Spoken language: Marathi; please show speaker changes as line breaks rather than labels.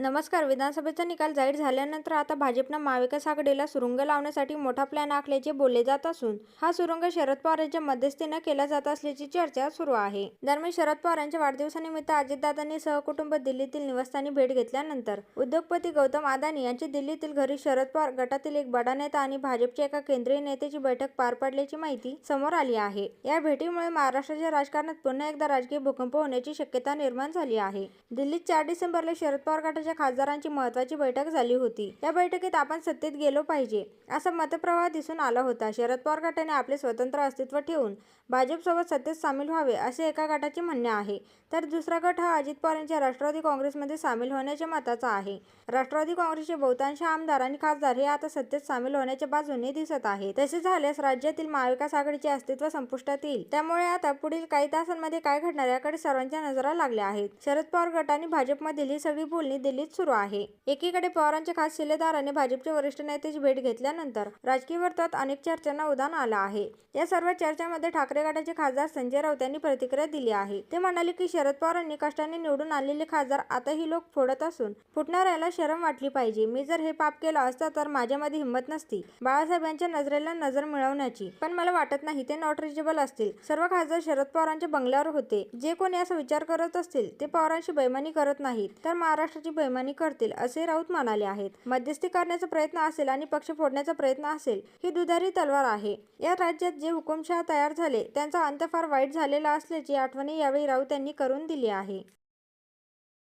नमस्कार विधानसभेचा निकाल जाहीर झाल्यानंतर आता भाजपनं महाविकास आघाडीला सुरुंग लावण्यासाठी मोठा प्लॅन आखल्याचे बोलले जात असून हा सुरुंग शरद पवार यांच्या मध्यस्थीनं केला जात असल्याची चर्चा सुरू आहे. दरम्यान शरद पवार यांच्या वाढदिवसानिमित्त अजितदादांनी सहकुटुंब दिल्लीतील निवासस्थानी भेट घेतल्यानंतर उद्योगपती गौतम अदानी यांची दिल्लीतील घरी शरद पवार गटातील एक बडा नेता आणि भाजपच्या एका केंद्रीय नेत्याची बैठक पार पडल्याची माहिती समोर आली आहे. या भेटीमुळे महाराष्ट्राच्या राजकारणात पुन्हा एकदा राजकीय भूकंप होण्याची शक्यता निर्माण झाली आहे. दिल्लीत चार डिसेंबरला शरद पवार गटाच्या खासदारांची महत्वाची बैठक झाली होती. या बैठकीत आपण सत्तेत गेलो पाहिजे असा मतप्रवाह दिसून आला होता. शरद पवार गटाने आपले स्वतंत्र अस्तित्व ठेवून भाजपसोबत सत्तेत सामील व्हावे असे एका गटाचे म्हणणे आहे. तर दुसरा गट हा अजित पवार यांच्या राष्ट्रवादी काँग्रेसमध्ये सामील होण्याच्या मताचा आहे. राष्ट्रवादी काँग्रेसचे बहुतांश आमदार आणि खासदार हे आता सत्तेत सामील होण्याच्या बाजूने दिसत आहे तसे झाल्यास राज्यातील महाविकास आघाडीचे अस्तित्व संपुष्टात येईल. त्यामुळे आता पुढील काही तासांमध्ये काय घडणार याकडे सर्वांच्या नजरा लागल्या आहेत. शरद पवार गट आणि भाजपमधील ही सगळी बोलणी दिल्ली दिल्लीत सुरू आहे. एकीकडे पवारांच्या खास शिलेदाराने भाजपचे वरिष्ठ नेत्याची भेट घेतल्यानंतर राजकीय वर्तुळात अनेक चर्चांना उदान आलं आहे. या सर्व चर्चांमध्ये ठाकरे गटाचे खासदार संजय राऊत यांनी प्रतिक्रिया दिली आहे. ते म्हणाले की शरद पवारांनी कष्टाने निवडून आलेले खासदार आता ही लोक फोडत असून फुटणाऱ्याला शरम वाटली पाहिजे. मी जर हे पाप केलं असतं तर माझ्यामध्ये हिंमत नसती. बाळासाहेब यांच्या नजरेला नजर मिळवण्याची पण मला वाटत नाही ते नॉट रिचेबल असतील. सर्व खासदार शरद पवारांच्या बंगल्यावर होते. जे कोणी असा विचार करत असतील ते पवारांशी बैमानी करत नाहीत. तर महाराष्ट्राची बैमानी करतील असे राऊत म्हणाले आहेत. मध्यस्थी करण्याचा प्रयत्न असेल आणि पक्ष फोडण्याचा प्रयत्न असेल ही दुधारी तलवार आहे. या राज्यात जे हुकुमशहा तयार झाले त्यांचा अंत फार वाईट झालेला असल्याची आठवणी यावेळी राऊत यांनी करून दिली आहे.